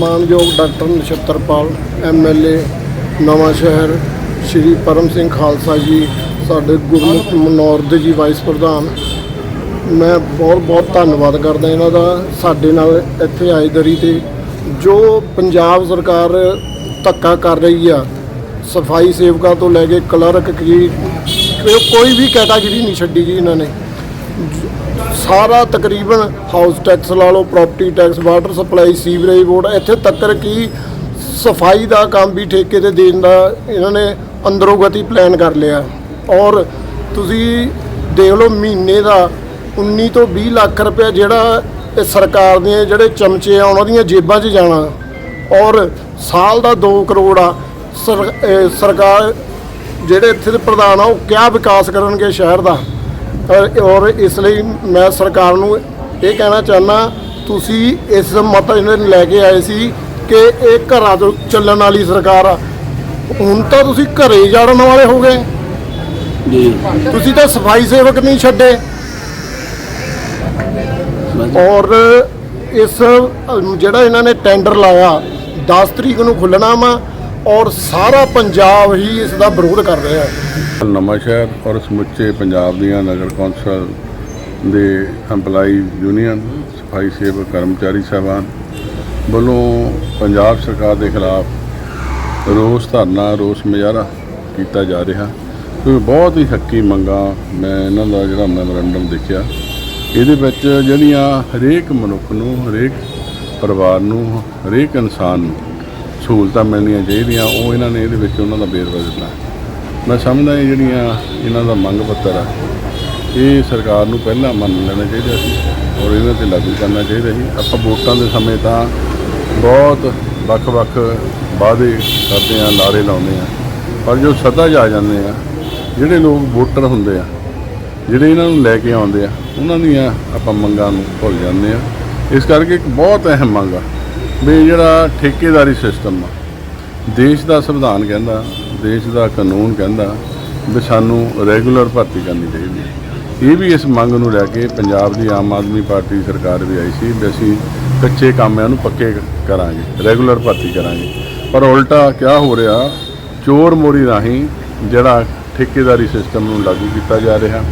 ਮਾਨਯੋਗ doctor Nachhatarpal MLA ਨਵਾਂ ਸ਼ਹਿਰ, ਸ਼੍ਰੀ ਪਰਮ ਸਿੰਘ ਖਾਲਸਾ ਜੀ, ਸਾਡੇ ਗੁਰਮੁਖ ਮਨੌਰਦ ਜੀ ਵਾਈਸ ਪ੍ਰਧਾਨ। ਮੈਂ ਬਹੁਤ ਬਹੁਤ ਧੰਨਵਾਦ ਕਰਦਾ ਇਹਨਾਂ ਦਾ, ਸਾਡੇ ਨਾਲ ਇੱਥੇ ਆਏ ਦਰੀ ਤੇ। ਜੋ ਪੰਜਾਬ ਸਰਕਾਰ ਧੱਕਾ ਕਰ ਰਹੀ ਆ, ਸਫ਼ਾਈ ਸੇਵਕਾਂ ਤੋਂ ਲੈ ਕੇ ਕਲਰਕ ਕੀ, ਕੋਈ ਵੀ ਕੈਟਾਗਰੀ ਨਹੀਂ ਛੱਡੀ ਜੀ ਇਹਨਾਂ ਨੇ। ਸਾਰਾ ਤਕਰੀਬਨ ਹਾਊਸ ਟੈਕਸ ਲਾ ਲਓ property tax water supply sewerage board ਇੱਥੇ ਤੱਕ ਕਿ ਸਫ਼ਾਈ ਦਾ ਕੰਮ ਵੀ ਠੇਕੇ ਤੇ ਦੇਣ ਦਾ ਇਹਨਾਂ ਨੇ ਅੰਦਰੋਂ ਗਤੀ ਪਲਾਨ ਕਰ ਲਿਆ। ਔਰ ਤੁਸੀਂ ਦੇਖ ਲਓ ਮਹੀਨੇ ਦਾ 19 ਤੋਂ 20 ਲੱਖ ਰੁਪਏ ਜਿਹੜਾ ਇਹ ਸਰਕਾਰ ਦੇ ਜਿਹੜੇ ਚਮਚੇ ਆ, ਉਹਨਾਂ ਦੀਆਂ ਜੇਬਾਂ 'ਚ ਜਾਣਾ। ਔਰ ਸਾਲ ਦਾ 2 ਕਰੋੜ ਆ ਸਰਕਾਰ ਜਿਹੜੇ ਇੱਥੇ ਦੇ ਪ੍ਰਧਾਨ ਆ, ਉਹ ਕਿਆ ਵਿਕਾਸ ਕਰਨਗੇ ਸ਼ਹਿਰ ਦਾ? ਔਰ- ਔਰ ਇਸ ਲਈ ਮੈਂ ਸਰਕਾਰ ਨੂੰ ਇਹ ਕਹਿਣਾ ਚਾਹੁੰਦਾ ਤੁਸੀਂ ਇਸ ਮਤ ਇਹਨਾਂ ਨੂੰ ਲੈ ਕੇ ਆਏ ਸੀ ਕਿ ਇਹ ਘਰਾਂ ਤੋਂ ਚੱਲਣ ਵਾਲੀ ਸਰਕਾਰ ਆ। ਹੁਣ ਤਾਂ ਤੁਸੀਂ ਘਰੇ ਜਾੜਨ ਵਾਲੇ ਹੋ ਗਏ। ਜੀ। ਤੁਸੀਂ ਤਾਂ ਸਫ਼ਾਈ ਸੇਵਕ ਨਹੀਂ ਛੱਡੇ। ਔਰ ਇਸ ਜਿਹੜਾ ਇਹਨਾਂ ਨੇ ਟੈਂਡਰ ਲਾਇਆ 10 ਤਰੀਕ ਨੂੰ ਖੁੱਲਣਾ ਵਾ। ਔਰ ਸਾਰਾ ਪੰਜਾਬ ਹੀ ਇਸ ਦਾ ਵਿਰੋਧ ਕਰ ਰਿਹਾ ਹੈ। ਨਵਾਂ ਸ਼ਹਿਰ ਔਰ ਸਮੁੱਚੇ ਪੰਜਾਬ ਦੀਆਂ ਨਗਰ ਕੌਂਸਲ ਦੇ EMPLOYE ਯੂਨੀਅਨ ਸਫ਼ਾਈ ਸੇਵਕ, ਕਰਮਚਾਰੀ ਸਾਹਿਬਾਨ ਵੱਲੋਂ ਪੰਜਾਬ ਸਰਕਾਰ ਦੇ ਖਿਲਾਫ ਰੋਸ ਧਰਨਾ, ਰੋਸ ਮੁਜ਼ਾਹਰਾ ਕੀਤਾ ਜਾ ਰਿਹਾ। ਕਿਉਂਕਿ ਬਹੁਤ ਹੀ ਹੱਕੀ ਮੰਗਾਂ ਮੈਂ ਇਹਨਾਂ ਦਾ ਜਿਹੜਾ ਮੈਮੋਰੰਡਮ ਦੇਖਿਆ। ਇਹਦੇ ਵਿੱਚ ਜਿਹੜੀਆਂ ਹਰੇਕ ਮਨੁੱਖ ਨੂੰ, ਹਰੇਕ ਪਰਿਵਾਰ ਨੂੰ, ਹਰੇਕ ਇਨਸਾਨ ਨੂੰ ਸਹੂਲਤਾਂ ਮਿਲਣੀਆਂ ਚਾਹੀਦੀਆਂ, ਉਹ ਇਹਨਾਂ ਨੇ ਇਹਦੇ ਵਿੱਚ ਉਹਨਾਂ ਦਾ ਵੇਰਵਾ ਦਿੱਤਾ ਮੈਂ ਸਮਝਦਾ ਇਹ ਜਿਹੜੀਆਂ ਇਹਨਾਂ ਦਾ ਮੰਗ ਪੱਤਰ ਆ, ਇਹ ਸਰਕਾਰ ਨੂੰ ਪਹਿਲਾਂ ਮੰਨ ਲੈਣਾ ਚਾਹੀਦਾ ਸੀ ਔਰ ਇਹਨਾਂ ਤੇ ਲਾਗੂ ਕਰਨਾ ਚਾਹੀਦਾ ਸੀ। ਆਪਾਂ ਵੋਟਾਂ ਦੇ ਸਮੇਂ ਤਾਂ ਬਹੁਤ ਵੱਖ-ਵੱਖ ਵਾਅਦੇ ਕਰਦੇ ਆ ਲਾਰੇ ਲਾਉਂਦੇ ਆ, ਪਰ ਜੋ ਸੱਤਾ 'ਚ ਆ ਜਾਂਦੇ ਆ, ਜਿਹੜੇ ਲੋਕ ਵੋਟਰ ਹੁੰਦੇ ਆ, ਜਿਹੜੇ ਇਹਨਾਂ ਨੂੰ ਲੈ ਕੇ ਆਉਂਦੇ ਆ, ਉਹਨਾਂ ਦੀਆਂ ਆਪਾਂ ਮੰਗਾਂ ਨੂੰ ਭੁੱਲ ਜਾਂਦੇ ਆ। ਇਸ ਕਰਕੇ ਇੱਕ ਬਹੁਤ ਅਹਿਮ ਮੰਗ ਆ। ਵੀ ਜਿਹੜਾ ਠੇਕੇਦਾਰੀ ਸਿਸਟਮ ਆ, ਦੇਸ਼ ਦਾ ਸੰਵਿਧਾਨ ਕਹਿੰਦਾ, ਦੇਸ਼ ਦਾ ਕਾਨੂੰਨ ਕਹਿੰਦਾ, ਵੀ ਸਾਨੂੰ ਰੈਗੂਲਰ ਭਰਤੀ ਕਰਨੀ ਚਾਹੀਦੀ ਹੈ। ਇਹ ਵੀ ਇਸ ਮੰਗ ਨੂੰ ਲੈ ਕੇ ਪੰਜਾਬ ਦੀ ਆਮ ਆਦਮੀ ਪਾਰਟੀ ਸਰਕਾਰ ਵੀ ਆਈ ਸੀ ਵੀ ਅਸੀਂ ਕੱਚੇ ਕਾਮਿਆਂ ਨੂੰ ਪੱਕੇ ਕਰਾਂਗੇ, ਰੈਗੂਲਰ ਭਰਤੀ ਕਰਾਂਗੇ। ਪਰ ਉਲਟਾ ਕਿਆ ਹੋ ਰਿਹਾ, ਚੋਰ ਮੋਰੀ ਰਾਹੀਂ ਜਿਹੜਾ ਠੇਕੇਦਾਰੀ ਸਿਸਟਮ ਨੂੰ ਲਾਗੂ ਕੀਤਾ ਜਾ ਰਿਹਾ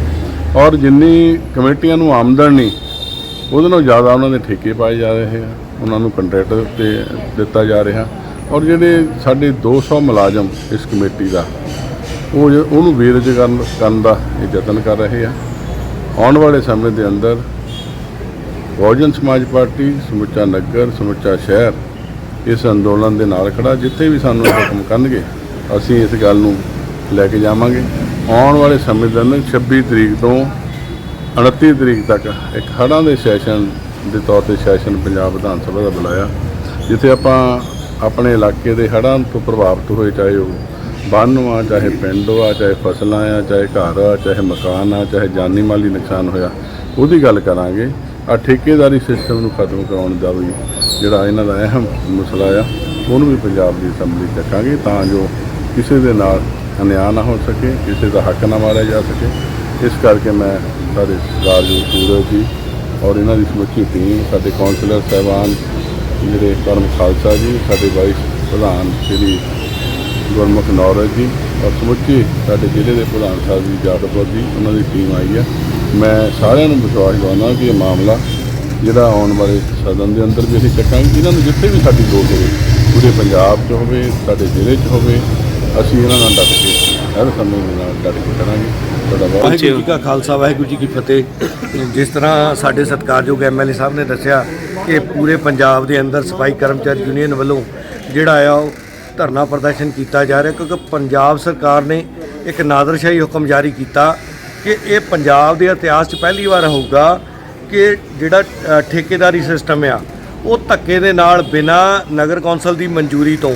ਔਰ ਜਿੰਨੀ ਕਮੇਟੀਆਂ ਨੂੰ ਆਮਦਨ ਨਹੀਂ, ਉਹਦੇ ਨਾਲੋਂ ਜ਼ਿਆਦਾ ਉਹਨਾਂ ਦੇ ਠੇਕੇ ਪਾਏ ਜਾ ਰਹੇ ਆ। ਉਹਨਾਂ ਨੂੰ ਕੰਟਰੈਕਟ ਤੇ ਦਿੱਤਾ ਜਾ ਰਿਹਾ। ਔਰ ਜਿਹੜੇ ਸਾਡੇ 200 ਮੁਲਾਜ਼ਮ ਇਸ ਕਮੇਟੀ ਦਾ, ਉਹ ਜ- ਉਹਨੂੰ ਬੇਰੁਜ਼ਗਾਰ ਕਰਨ ਦਾ ਇਹ ਯਤਨ ਕਰ ਰਹੇ ਆ। ਆਉਣ ਵਾਲੇ ਸਮੇਂ ਦੇ ਅੰਦਰ ਬਹੁਜਨ ਸਮਾਜ ਪਾਰਟੀ, ਸਮੁੱਚਾ ਨਗਰ, ਸਮੁੱਚਾ ਸ਼ਹਿਰ ਇਸ ਅੰਦੋਲਨ ਦੇ ਨਾਲ ਖੜਾ, ਜਿੱਥੇ ਵੀ ਸਾਨੂੰ ਇਹ ਹੁਕਮ ਕਰਨਗੇ, ਅਸੀਂ ਇਸ ਗੱਲ ਨੂੰ ਲੈ ਕੇ ਜਾਵਾਂਗੇ। ਆਉਣ ਵਾਲੇ ਸਮੇਂ ਦੇ ਅੰਦਰ 26 ਤਰੀਕ ਤੋਂ 29 ਤਰੀਕ ਤੱਕ ਇੱਕ ਹੜ੍ਹਾਂ ਦੇ ਸੈਸ਼ਨ ਦੇ ਤੌਰ ਤੇ ਸੈਸ਼ਨ ਪੰਜਾਬ ਵਿਧਾਨ ਸਭਾ ਦਾ ਬੁਲਾਇਆ, ਜਿੱਥੇ ਆਪਾਂ ਆਪਣੇ ਇਲਾਕੇ ਦੇ ਹੜ੍ਹਾਂ ਤੋਂ ਪ੍ਰਭਾਵਿਤ ਹੋਏ, ਚਾਹੇ ਉਹ ਬੰਨ ਆ, ਚਾਹੇ ਪਿੰਡ ਆ, ਚਾਹੇ ਫਸਲਾਂ ਆ, ਚਾਹੇ ਘਰ ਆ, ਚਾਹੇ ਮਕਾਨ ਆ, ਚਾਹੇ ਜਾਨੀ ਮਾਲੀ ਨੁਕਸਾਨ ਹੋਇਆ, ਉਹਦੀ ਗੱਲ ਕਰਾਂਗੇ। ਆ ਠੇਕੇਦਾਰੀ ਸਿਸਟਮ ਨੂੰ ਖਤਮ ਕਰਾਉਣ ਦਾ ਵੀ ਜਿਹੜਾ ਇਹਨਾਂ ਦਾ ਅਹਿਮ ਮਸਲਾ ਆ, ਉਹਨੂੰ ਵੀ ਪੰਜਾਬ ਦੀ ਅਸੈਂਬਲੀ ਚੱਕਾਂਗੇ ਤਾਂ ਜੋ ਕਿਸੇ ਦੇ ਨਾਲ ਅਨਿਆਂ ਨਾ ਹੋ ਸਕੇ, ਕਿਸੇ ਦਾ ਹੱਕ ਨਾ ਮਾਰਿਆ ਜਾ ਸਕੇ। ਇਸ ਕਰਕੇ ਮੈਂ ਸਾਡੇ ਰਾਜੂ ਸੂਰਜ ਜੀ ਔਰ ਇਹਨਾਂ ਦੀ ਸਮੁੱਚੀ ਟੀਮ ਸਾਡੇ ਕਾਉਂਸਲਰ ਸਾਹਿਬਾਨ ਜਿਹੜੇ ਕਰਮ ਖਾਲਸਾ ਜੀ, ਸਾਡੇ ਵਾਈਸ ਪ੍ਰਧਾਨ ਸ਼੍ਰੀ ਗੁਰਮੁਖ ਨੌਰਜ ਜੀ ਔਰ ਸਮੁੱਚੀ ਸਾਡੇ ਜ਼ਿਲ੍ਹੇ ਦੇ ਪ੍ਰਧਾਨ ਸਾਹਿਬ ਜੀ ਜਾਦਵਪੁਰ ਜੀ, ਉਹਨਾਂ ਦੀ ਟੀਮ ਆਈ ਹੈ। ਮੈਂ ਸਾਰਿਆਂ ਨੂੰ ਵਿਸ਼ਵਾਸ ਦਿਵਾਉਣਾ ਕਿ ਇਹ ਮਾਮਲਾ ਜਿਹੜਾ ਆਉਣ ਵਾਲੇ ਸਦਨ ਦੇ ਅੰਦਰ ਵੀ ਅਸੀਂ ਚੱਕਾਂਗੇ, ਇਹਨਾਂ ਨੂੰ ਜਿੱਥੇ ਵੀ ਸਾਡੀ ਲੋੜ ਹੋਵੇ, ਪੂਰੇ ਪੰਜਾਬ 'ਚ ਹੋਵੇ, ਸਾਡੇ ਜ਼ਿਲ੍ਹੇ 'ਚ ਹੋਵੇ, ਅਸੀਂ ਇਹਨਾਂ ਨਾਲ ਡਟ ਕੇ ਹਰ ਸਮੇਂ ਦੇ ਨਾਲ ਡਟ ਕੇ ਕਰਾਂਗੇ। ਤੁਹਾਡਾ ਬਹੁਤ ਵਾਹਿਗੁਰੂ ਜੀ ਕਾ ਖਾਲਸਾ ਵਾਹਿਗੁਰੂ ਜੀ ਕੀ ਫਤਿਹ। ਜਿਸ ਤਰ੍ਹਾਂ ਸਾਡੇ ਸਤਿਕਾਰਯੋਗ ਐਮਐਲਏ ਸਾਹਿਬ ਨੇ ਦੱਸਿਆ ਕਿ ਪੂਰੇ ਪੰਜਾਬ ਦੇ ਅੰਦਰ ਸਫ਼ਾਈ ਕਰਮਚਾਰੀ ਯੂਨੀਅਨ ਵੱਲੋਂ ਜਿਹੜਾ ਆ ਉਹ ਧਰਨਾ ਪ੍ਰਦਰਸ਼ਨ ਕੀਤਾ ਜਾ ਰਿਹਾ ਕਿਉਂਕਿ ਪੰਜਾਬ ਸਰਕਾਰ ਨੇ ਇੱਕ ਨਾਦਰਸ਼ਾਹੀ ਹੁਕਮ ਜਾਰੀ ਕੀਤਾ ਕਿ ਇਹ ਪੰਜਾਬ ਦੇ ਇਤਿਹਾਸ 'ਚ ਪਹਿਲੀ ਵਾਰ ਹੋਊਗਾ ਕਿ ਜਿਹੜਾ ਠੇਕੇਦਾਰੀ ਸਿਸਟਮ ਆ ਉਹ ਧੱਕੇ ਦੇ ਨਾਲ ਬਿਨਾ ਨਗਰ ਕੌਂਸਲ ਦੀ ਮਨਜ਼ੂਰੀ ਤੋਂ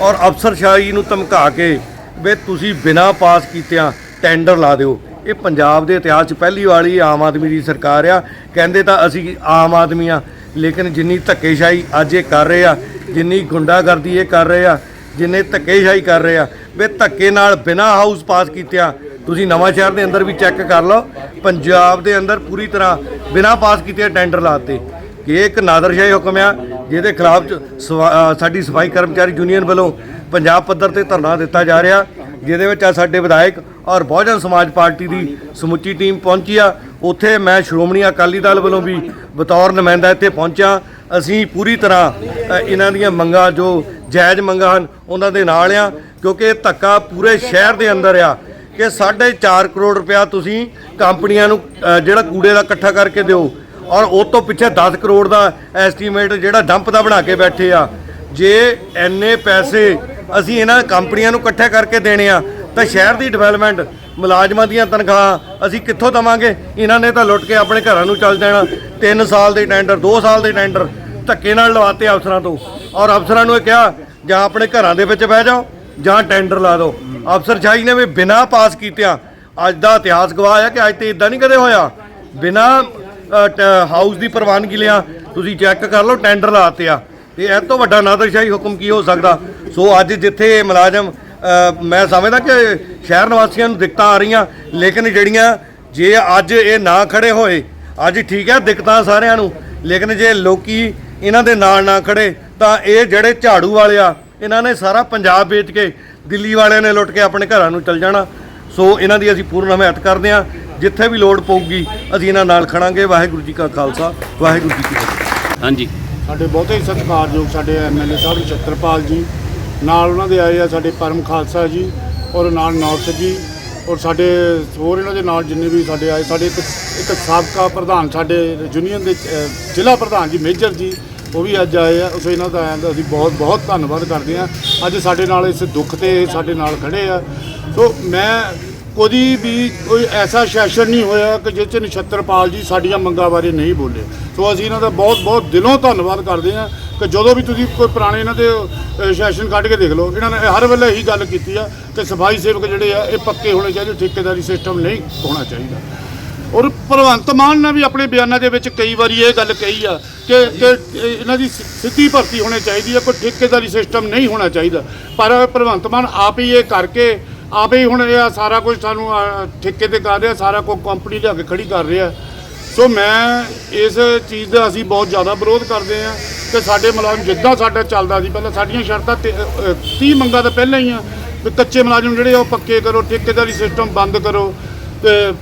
ਔਰ ਅਫਸਰਸ਼ਾਹੀ ਨੂੰ ਧਮਕਾ ਕੇ ਵੀ ਤੁਸੀਂ ਬਿਨਾ ਪਾਸ ਕੀਤਿਆਂ ਟੈਂਡਰ ਲਾ ਦਿਓ। ਇਹ ਪੰਜਾਬ ਦੇ ਇਤਿਹਾਸ 'ਚ ਪਹਿਲੀ ਵਾਰੀ ਆਮ ਆਦਮੀ ਦੀ ਸਰਕਾਰ ਆ। ਕਹਿੰਦੇ ਤਾਂ ਅਸੀਂ ਆਮ ਆਦਮੀ ਆ, ਲੇਕਿਨ ਜਿੰਨੀ ਧੱਕੇਸ਼ਾਹੀ ਅੱਜ ਇਹ ਕਰ ਰਹੇ ਆ, ਜਿੰਨੀ ਗੁੰਡਾਗਰਦੀ ਇਹ ਕਰ ਰਹੇ ਆ, ਜਿੰਨੇ ਧੱਕੇਸ਼ਾਹੀ ਕਰ ਰਹੇ ਆ, ਵੀ ਧੱਕੇ ਨਾਲ ਬਿਨਾ ਹਾਊਸ ਪਾਸ ਕੀਤਿਆਂ, ਤੁਸੀਂ ਨਵਾਂ ਸ਼ਹਿਰ ਦੇ ਅੰਦਰ ਵੀ ਚੈੱਕ ਕਰ ਲਓ, ਪੰਜਾਬ ਦੇ ਅੰਦਰ ਪੂਰੀ ਤਰ੍ਹਾਂ ਬਿਨਾ ਪਾਸ ਕੀਤੇ ਟੈਂਡਰ ਲਾਤੇ ਕਿ ਇਹ ਇੱਕ ਨਾਦਰਸ਼ਾਹੀ ਹੁਕਮ ਆ, ਜਿਹਦੇ ਖਿਲਾਫ ਸਵਾ- ਸਾਡੀ ਸਫ਼ਾਈ ਕਰਮਚਾਰੀ ਯੂਨੀਅਨ ਵੱਲੋਂ ਪੰਜਾਬ ਪੱਧਰ ਤੇ ਧਰਨਾ ਦਿੱਤਾ ਜਾ ਰਿਹਾ। ਜਿਹਦੇ ਵਿੱਚ ਆ ਸਾਡੇ ਵਿਧਾਇਕ ਔਰ ਬਹੁਜਨ ਸਮਾਜ ਪਾਰਟੀ ਦੀ ਸਮੁੱਚੀ ਟੀਮ ਪਹੁੰਚੀ ਆ। ਉੱਥੇ ਮੈਂ ਸ਼੍ਰੋਮਣੀ ਅਕਾਲੀ ਦਲ ਵੱਲੋਂ ਵੀ ਬਤੌਰ ਨੁਮਾਇੰਦਾ ਇੱਥੇ ਪਹੁੰਚਿਆ। ਅਸੀਂ ਪੂਰੀ ਤਰ੍ਹਾਂ ਇਹਨਾਂ ਦੀਆਂ ਮੰਗਾਂ, ਜੋ ਜਾਇਜ਼ ਮੰਗਾਂ ਹਨ, ਉਹਨਾਂ ਦੇ ਨਾਲ ਆ, ਕਿਉਂਕਿ ਇਹ ਧੱਕਾ ਪੂਰੇ ਸ਼ਹਿਰ ਦੇ ਅੰਦਰ ਆ ਕਿ 4.5 ਕਰੋੜ ਰੁਪਇਆ ਤੁਸੀਂ ਕੰਪਨੀਆਂ ਨੂੰ ਜਿਹੜਾ ਕੂੜੇ ਦਾ ਇਕੱਠਾ ਕਰਕੇ ਦਿਓ। ਔਰ ਉਹ ਤੋਂ ਪਿੱਛੇ 10 ਕਰੋੜ ਦਾ ਐਸਟੀਮੇਟ ਜਿਹੜਾ ਡੰਪ ਦਾ ਬਣਾ ਕੇ ਬੈਠੇ ਆ। ਜੇ ਐਨੇ ਪੈਸੇ ਅਸੀਂ ਇਹਨਾਂ ਕੰਪਨੀਆਂ ਨੂੰ ਇਕੱਠੇ ਕਰਕੇ ਦੇਣੇ ਆ। ਤਾਂ ਸ਼ਹਿਰ ਦੀ ਡਿਵੈਲਪਮੈਂਟ ਮੁਲਾਜ਼ਮਾਂ ਦੀਆਂ ਤਨਖਾਹਾਂ, ਅਸੀਂ ਕਿੱਥੋਂ ਦਵਾਂਗੇ? ਇਹਨਾਂ ਨੇ ਤਾਂ ਲੁੱਟ ਕੇ ਆਪਣੇ ਘਰਾਂ ਨੂੰ ਚੱਲ ਜਾਣਾ। 3 ਸਾਲ ਦੇ ਟੈਂਡਰ 2 ਸਾਲ ਦੇ ਟੈਂਡਰ ਧੱਕੇ ਨਾਲ ਲਵਾਤੇ ਅਫਸਰਾਂ ਤੋਂ। ਔਰ ਅਫਸਰਾਂ ਨੂੰ ਇਹ ਕਿਹਾ, ਜਾਂ ਆਪਣੇ ਘਰਾਂ ਦੇ ਵਿੱਚ ਬਹਿ ਜਾਓ, ਜਾਂ ਟੈਂਡਰ ਲਾ ਦਿਓ। ਅਫਸਰਸ਼ਾਹੀ ਨੇ ਵੀ ਬਿਨਾਂ ਪਾਸ ਕੀਤਿਆਂ, ਅੱਜ ਦਾ ਇਤਿਹਾਸ ਗਵਾਹ ਹੈ ਕਿ ਅੱਜ ਤੇ ਇਦਾਂ ਨਹੀਂ ਕਦੇ ਹੋਇਆ। ਬਿਨਾਂ ਟ- ਹਾਊਸ ਦੀ ਪ੍ਰਵਾਨਗੀ ਲਿਆ, ਤੁਸੀਂ ਚੈੱਕ ਕਰ ਲਓ ਟੈਂਡਰ ਲਾਤੇ ਆ। ਤੇ ਇਹ ਤੋਂ ਵੱਡਾ ਨਾਦਰਸ਼ਾਹੀ ਹੁਕਮ ਕੀ ਹੋ ਸਕਦਾ? ਸੋ ਅੱਜ ਜਿੱਥੇ ਇਹ ਮੁਲਾਜ਼ਮ ਮੈਂ ਸਮਝਦਾ ਕਿ ਸ਼ਹਿਰ ਨਿਵਾਸੀਆਂ ਨੂੰ ਦਿੱਕਤਾਂ ਆ ਰਹੀਆਂ, ਲੇਕਿਨ ਜਿਹੜੀਆਂ ਜੇ ਅੱਜ ਇਹ ਨਾ ਖੜੇ ਹੋਏ, ਅੱਜ ਠੀਕ ਹੈ ਦਿੱਕਤਾਂ ਸਾਰਿਆਂ ਨੂੰ, ਲੇਕਿਨ ਜੇ ਲੋਕੀ ਇਹਨਾਂ ਦੇ ਨਾਲ ਨਾ ਖੜੇ, ਤਾਂ ਇਹ ਜਿਹੜੇ ਝਾੜੂ ਵਾਲੇ ਆ, ਇਹਨਾਂ ਨੇ ਸਾਰਾ ਪੰਜਾਬ ਵੇਚ ਕੇ ਦਿੱਲੀ ਵਾਲਿਆਂ ਨੇ ਲੁੱਟ ਕੇ ਆਪਣੇ ਘਰਾਂ ਨੂੰ ਚਲ ਜਾਣਾ। ਸੋ ਇਹਨਾਂ ਦੀ ਅਸੀਂ ਪੂਰਨ ਹਮਾਇਤ ਕਰਦੇ ਹਾਂ। ਜਿੱਥੇ ਵੀ ਲੋੜ ਪਊਗੀ, ਅਸੀਂ ਇਹਨਾਂ ਨਾਲ ਖੜਾਂਗੇ। ਵਾਹਿਗੁਰੂ ਜੀ ਕਾ ਖਾਲਸਾ, ਵਾਹਿਗੁਰੂ ਜੀ ਕੀ ਫਤਿਹ। ਹਾਂਜੀ। ਸਾਡੇ ਬਹੁਤੇ ਸਤਿਕਾਰਯੋਗ ਸਾਡੇ ਐਮਐਲਏ ਸਾਹਿਬ ਨਛੱਤਰਪਾਲ ਜੀ, ਨਾਲ ਉਹਨਾਂ ਦੇ ਆਏ ਆ ਸਾਡੇ ਪਰਮ ਖਾਲਸਾ ਜੀ ਔਰ ਨਾਲ ਨੌਰਥ ਜੀ ਔਰ ਸਾਡੇ ਹੋਰ ਇਹਨਾਂ ਦੇ ਨਾਲ ਜਿੰਨੇ ਵੀ ਸਾਡੇ ਆਏ, ਸਾਡੇ ਇੱਕ ਇੱਕ ਸਾਬਕਾ ਪ੍ਰਧਾਨ ਸਾਡੇ ਯੂਨੀਅਨ ਦੇ ਜ਼ਿਲ੍ਹਾ ਪ੍ਰਧਾਨ ਜੀ, ਮੇਜਰ ਜੀ, ਉਹ ਵੀ ਅੱਜ ਆਏ ਆ ਸੋ ਇਹਨਾਂ ਦਾ ਆਇਆਂ ਦਾ ਅਸੀਂ ਬਹੁਤ ਬਹੁਤ ਧੰਨਵਾਦ ਕਰਦੇ ਹਾਂ। ਅੱਜ ਸਾਡੇ ਨਾਲ ਇਸ ਦੁੱਖ ਤੇ ਸਾਡੇ ਨਾਲ ਖੜੇ ਆ। ਸੋ ਮੈਂ ਕੋਈ ਵੀ ਕੋਈ ਐਸਾ ਸੈਸ਼ਨ ਨਹੀਂ ਹੋਇਆ ਕਿ ਜਿਸ 'ਚ ਨਛੱਤਰਪਾਲ ਜੀ ਸਾਡੀਆਂ ਮੰਗਾਂ ਬਾਰੇ ਨਹੀਂ ਬੋਲੇ। ਸੋ ਅਸੀਂ ਇਹਨਾਂ ਦਾ ਬਹੁਤ ਬਹੁਤ ਦਿਲੋਂ ਧੰਨਵਾਦ ਕਰਦੇ ਹਾਂ ਕਿ ਜਦੋਂ ਵੀ ਤੁਸੀਂ ਕੋਈ ਪੁਰਾਣੇ ਇਹਨਾਂ ਦੇ ਸੈਸ਼ਨ ਕੱਢ ਕੇ ਦੇਖ ਲਓ, ਇਹਨਾਂ ਨੇ ਹਰ ਵੇਲੇ ਇਹੀ ਗੱਲ ਕੀਤੀ ਆ ਕਿ ਸਫ਼ਾਈ ਸੇਵਕ ਜਿਹੜੇ ਆ, ਇਹ ਪੱਕੇ ਹੋਣੇ ਚਾਹੀਦੇ, ਠੇਕੇਦਾਰੀ ਸਿਸਟਮ ਨਹੀਂ ਹੋਣਾ ਚਾਹੀਦਾ। ਔਰ ਭਗਵੰਤ ਮਾਨ ਨੇ ਵੀ ਆਪਣੇ ਬਿਆਨਾਂ ਦੇ ਵਿੱਚ ਕਈ ਵਾਰੀ ਇਹ ਗੱਲ ਕਹੀ ਆ ਕਿ ਕਿ ਇਹਨਾਂ ਦੀ ਸਿ- ਸਿੱਧੀ ਭਰਤੀ ਹੋਣੀ ਚਾਹੀਦੀ ਹੈ ਕੋਈ ਠੇਕੇਦਾਰੀ ਸਿਸਟਮ ਨਹੀਂ ਹੋਣਾ ਚਾਹੀਦਾ। ਪਰ ਭਗਵੰਤ ਮਾਨ ਆਪ ਹੀ ਇਹ ਕਰਕੇ ਆਪ ਹੀ ਹੁਣ ਇਹ ਸਾਰਾ ਕੁਝ ਸਾਨੂੰ ਅ, ਠੇਕੇ ਤੇ ਕਰ ਰਿਹਾ ਸਾਰਾ ਕੁਝ ਕੰਪਨੀ ਲਿਆ ਕੇ ਖੜੀ ਕਰ ਰਿਹਾ। ਸੋ ਮੈਂ ਇਸ ਚੀਜ਼ ਦਾ ਅਸੀਂ ਬਹੁਤ ਜ਼ਿਆਦਾ ਵਿਰੋਧ ਕਰਦੇ ਹਾਂ ਕਿ ਸਾਡੇ ਮੁਲਾਜ਼ਮ ਜਿੱਦਾਂ ਸਾਡਾ ਚੱਲਦਾ ਸੀ ਪਹਿਲਾਂ ਸਾਡੀਆਂ ਸ਼ਰਤਾਂ ਤੇ, ਅ, 30 ਮੰਗਾਂ ਤਾਂ ਪਹਿਲਾਂ ਹੀ ਆ ਵੀ ਕੱਚੇ ਮੁਲਾਜ਼ਮ ਜਿਹੜੇ ਆ ਉਹ ਪੱਕੇ ਕਰੋ ਠੇਕੇਦਾਰੀ ਸਿਸਟਮ ਬੰਦ ਕਰੋ ਤੇ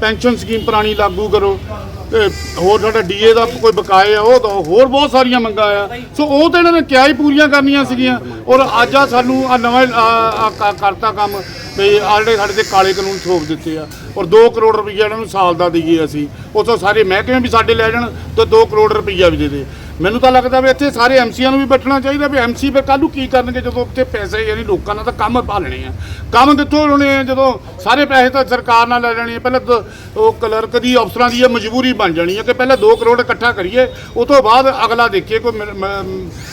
ਪੈਨਸ਼ਨ ਸਕੀਮ ਪੁਰਾਣੀ ਲਾਗੂ ਕਰੋ। ਤੇ ਹੋਰ ਸਾਡਾ ਡੀਏ ਦਾ ਕੋਈ ਬਕਾਏ ਆ, ਉਹ ਦੋ ਹੋਰ ਬਹੁਤ ਸਾਰੀਆਂ ਮੰਗਾਂ ਆ। ਸੋ ਉਹ ਤਾਂ ਇਹਨਾਂ ਨੇ ਕਿਹਾ ਹੀ ਪੂਰੀਆਂ ਕਰਨੀਆਂ ਸੀਗੀਆਂ। ਔਰ ਅੱਜ ਆ ਸਾਨੂੰ ਆ ਨਵਾਂ ਕਰਤਾ ਕੰਮ ਵੀ ਆਲਰੇਡੀ ਸਾਡੇ ਤੇ ਕਾਲੇ ਕਾਨੂੰਨ ਥੋਪ ਦਿੱਤੇ ਆ। ਔਰ 2 ਕਰੋੜ ਰੁਪਈਆ ਇਹਨਾਂ ਨੂੰ ਸਾਲ ਦਾ ਦਈਏ ਅਸੀਂ। ਉਥੋਂ ਸਾਰੇ ਮਹਿਕਮੇ ਵੀ ਸਾਡੇ ਲੈ ਜਾਣ ਤੇ 2 ਕਰੋੜ ਰੁਪਈਆ ਵੀ ਦੇ ਦੇ। ਮੈਨੂੰ ਤਾਂ ਲੱਗਦਾ ਵੀ ਇੱਥੇ ਸਾਰੇ ਐਮਸੀਆਂ ਨੂੰ ਵੀ ਬੈਠਣਾ ਚਾਹੀਦਾ ਵੀ ਐਮਸੀ ਫਿਰ ਕੱਲ੍ਹ ਨੂੰ ਕੀ ਕਰਨਗੇ ਜਦੋਂ ਉੱਥੇ ਪੈਸੇ ਯਾਨੀ ਲੋਕਾਂ ਨਾਲ ਤਾਂ ਕੰਮ ਭਾਲਣੇ ਆ। ਕੰਮ ਕਿੱਥੋਂ ਹੋਣੇ ਆ? ਜਦੋਂ ਸਾਰੇ ਪੈਸੇ ਤਾਂ ਸਰਕਾਰ ਨਾਲ ਲੈ ਲੈਣੇ ਆ। ਪਹਿਲਾਂ ਤਾਂ ਉਹ ਕਲਰਕ ਦੀ, ਅਫਸਰਾਂ ਦੀ ਇਹ ਮਜਬੂਰੀ ਬਣ ਜਾਣੀ ਹੈ ਕਿ ਪਹਿਲਾਂ 2 ਕਰੋੜ ਇਕੱਠਾ ਕਰੀਏ, ਉਹ ਤੋਂ ਬਾਅਦ ਅਗਲਾ ਦੇਖੀਏ ਕੋਈ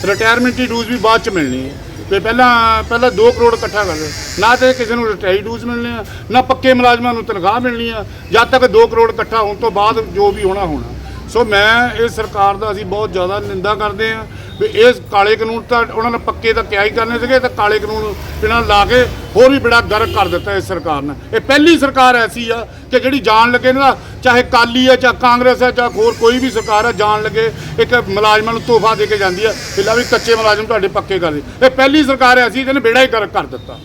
ਰਿਟਾਇਰਮੈਂਟ ਦੀ ਡੂਜ਼ ਵੀ ਬਾਅਦ ਚ ਮਿਲਣੀ ਹੈ ਤੇ ਪਹਿਲਾਂ ਪਹਿਲਾਂ 2 ਕਰੋੜ ਇਕੱਠਾ ਕਰ ਨਾ ਤੇ ਕਿਸੇ ਨੂੰ ਰਿਟਾਇਰ ਡੂਜ਼ ਮਿਲਣੇ ਆ, ਨਾ ਪੱਕੇ ਮੁਲਾਜ਼ਮਾਂ ਨੂੰ ਤਨਖਾਹ ਮਿਲਣੀ ਆ। ਜਦ ਤੱਕ 2 ਕਰੋੜ ਇਕੱਠਾ ਹੋਣ ਤੋਂ ਬਾਅਦ ਜੋ ਵੀ ਹੋਣਾ ਹੋਣਾ। ਸੋ ਮੈਂ ਇਸ ਸਰਕਾਰ ਦਾ ਅਸੀਂ ਬਹੁਤ ਜ਼ਿਆਦਾ ਨਿੰਦਾ ਕਰਦੇ ਹਾਂ ਵੀ ਇਸ ਕਾਲੇ ਕਾਨੂੰਨ ਤਾਂ ਉਹਨਾਂ ਨੇ ਪੱਕੇ ਤਾਂ ਕਿਆ ਹੀ ਕਰਨੇ ਸੀਗੇ, ਤਾਂ ਕਾਲੇ ਕਾਨੂੰਨ ਇਹਨਾਂ ਲਾ ਕੇ ਹੋਰ ਵੀ ਬੜਾ ਗਰਕ ਕਰ ਦਿੱਤਾ ਇਸ ਸਰਕਾਰ ਨੇ। ਇਹ ਪਹਿਲੀ ਸਰਕਾਰ ਐਸੀ ਆ ਕਿ ਜਿਹੜੀ ਜਾਣ ਲੱਗੇ ਨਾ, ਚਾਹੇ ਕਾਲੀ ਹੈ ਚਾਹੇ ਕਾਂਗਰਸ ਹੈ ਚਾਹੇ ਹੋਰ ਕੋਈ ਵੀ ਸਰਕਾਰ ਆ, ਜਾਣ ਲੱਗੇ, ਇੱਕ ਮੁਲਾਜ਼ਮਾਂ ਨੂੰ ਤੋਹਫਾ ਦੇ ਕੇ ਜਾਂਦੀ ਆ, ਵੀ ਲੈ ਵੀ ਕੱਚੇ ਮੁਲਾਜ਼ਮ ਤੁਹਾਡੇ ਪੱਕੇ ਕਰ ਦੇ। ਇਹ ਪਹਿਲੀ ਸਰਕਾਰ ਐਸੀ ਜਿਹਨੇ ਬੇੜਾ ਹੀ ਗਰਕ ਕਰ ਦਿੱਤਾ।